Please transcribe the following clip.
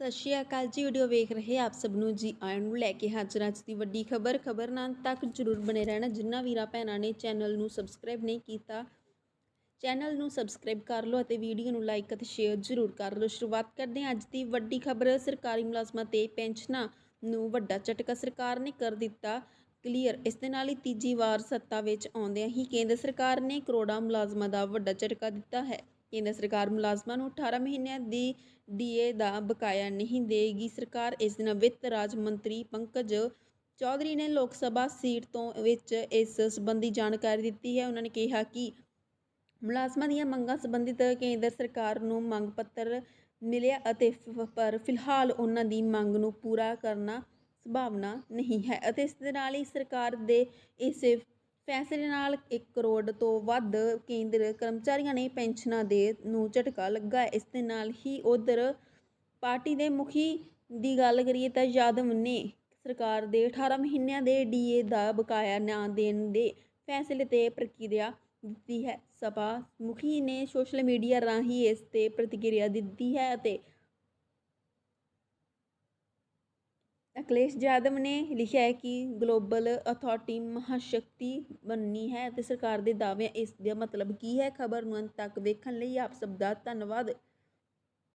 ਸਤਿ ਸ਼੍ਰੀ ਅਕਾਲ ਜੀ ਵੀਡੀਓ ਵੇਖ ਰਹੇ ਆਪ ਸਭ ਨੂੰ। ਜੀ ਆਇਆਂ ਨੂੰ ਲੈ ਕੇ ਹਾਜ਼ਰ ਅੱਜ ਦੀ ਵੱਡੀ ਖਬਰ। ਖਬਰ ਨਾਲ ਤੱਕ ਜਰੂਰ ਬਣੇ ਰਹਿਣਾ। ਜਿੰਨਾ ਵੀਰਾਂ ਭੈਣਾਂ ਨੇ ਚੈਨਲ ਨੂੰ ਸਬਸਕ੍ਰਾਈਬ ਨਹੀਂ ਕੀਤਾ, ਚੈਨਲ ਨੂੰ ਸਬਸਕ੍ਰਾਈਬ ਕਰ ਲਓ ਅਤੇ ਵੀਡੀਓ ਨੂੰ ਲਾਈਕ ਅਤੇ ਸ਼ੇਅਰ ਜ਼ਰੂਰ ਕਰ ਲਓ। ਸ਼ੁਰੂਆਤ ਕਰਦੇ ਹਾਂ ਅੱਜ ਦੀ ਵੱਡੀ ਖਬਰ। ਸਰਕਾਰੀ ਮੁਲਾਜ਼ਮਾਂ ਤੇ ਪੈਨਸ਼ਨਾਂ ਨੂੰ ਵੱਡਾ ਝਟਕਾ। ਸਰਕਾਰ ਨੇ ਕਰ ਦਿੱਤਾ ਕਲੀਅਰ ਇਸ ਦੇ ਨਾਲ ਹੀ ਤੀਜੀ ਵਾਰ ਸੱਤਾ ਵਿੱਚ ਆਉਂਦਿਆਂ ਹੀ ਕੇਂਦਰ ਸਰਕਾਰ ਨੇ ਕਰੋੜਾਂ ਮੁਲਾਜ਼ਮਾਂ ਦਾ ਵੱਡਾ ਝਟਕਾ ਦਿੱਤਾ ਹੈ। ਕੇਂਦਰ ਸਰਕਾਰ ਮੁਲਾਜ਼ਮਾਂ ਨੂੰ 18 ਮਹੀਨਿਆਂ ਦੀ ਡੀਏ ਦਾ ਬਕਾਇਆ ਨਹੀਂ ਦੇਗੀ ਸਰਕਾਰ ਇਸ ਦਿਨ ਵਿੱਤ ਰਾਜ ਮੰਤਰੀ ਪੰਕਜ ਚੌਧਰੀ ਨੇ ਲੋਕ ਸਭਾ ਸੀਟ ਤੋਂ ਵਿੱਚ ਇਸ ਸੰਬੰਧੀ ਜਾਣਕਾਰੀ ਦਿੱਤੀ ਹੈ। ਉਹਨਾਂ ਨੇ ਕਿਹਾ ਕਿ ਮੁਲਾਜ਼ਮਾਂ ਦੀਆਂ ਮੰਗਾਂ ਸੰਬੰਧਿਤ ਕੇਂਦਰ ਸਰਕਾਰ ਨੂੰ ਮੰਗ ਪੱਤਰ ਮਿਲਿਆ ਅਤੇ ਫ- ਪਰ ਫਿਲਹਾਲ ਉਹਨਾਂ ਦੀ ਮੰਗ ਨੂੰ ਪੂਰਾ ਕਰਨਾ ਸੰਭਾਵਨਾ ਨਹੀਂ ਹੈ ਅਤੇ ਇਸ ਦੇ ਨਾਲ ਹੀ ਸਰਕਾਰ ਦੇ ਇਸ ਫੈਸਲੇ ਨਾਲ 1 ਕਰੋੜ ਤੋਂ ਵੱਧ ਕੇਂਦਰ ਕਰਮਚਾਰੀਆਂ ਨੇ ਪੈਨਸ਼ਨਾਂ ਦੇ ਨੂੰ ਝਟਕਾ ਲੱਗਾ ਇਸ ਦੇ ਨਾਲ ਹੀ ਉਧਰ ਪਾਰਟੀ ਦੇ ਮੁਖੀ ਦੀ ਗੱਲ ਕਰੀਏ ਤਾਂ ਯਾਦਵ ਨੇ ਸਰਕਾਰ ਦੇ 18 ਮਹੀਨਿਆਂ ਦੇ ਡੀਏ ਦਾ ਬਕਾਇਆ ਨਾ ਦੇਣ ਦੇ ਫੈਸਲੇ ਤੇ ਪ੍ਰਕਿਰਿਆ ਦਿੱਤੀ ਹੈ। ਸਭਾ ਮੁਖੀ ਨੇ ਸੋਸ਼ਲ ਮੀਡੀਆ ਰਾਹੀਂ ਇਸ ਤੇ ਪ੍ਰਤੀਕਿਰਿਆ ਦਿੱਤੀ ਹੈ ਅਤੇ ਅਖਿਲੇਸ਼ ਯਾਦਵ ਨੇ ਲਿਖਿਆ ਹੈ ਕਿ ਗਲੋਬਲ ਅਥਾਰਟੀ ਮਹਾਸ਼ਕਤੀ ਬਣਨੀ ਹੈ ਅਤੇ ਸਰਕਾਰ ਦੇ ਦਾਅਵਿਆਂ ਇਸ ਦਾ ਮਤਲਬ ਕੀ ਹੈ? ਖਬਰ ਨੂੰ ਅੰਤ ਤੱਕ ਵੇਖਣ ਲਈ ਆਪ ਸਭ ਦਾ ਧੰਨਵਾਦ।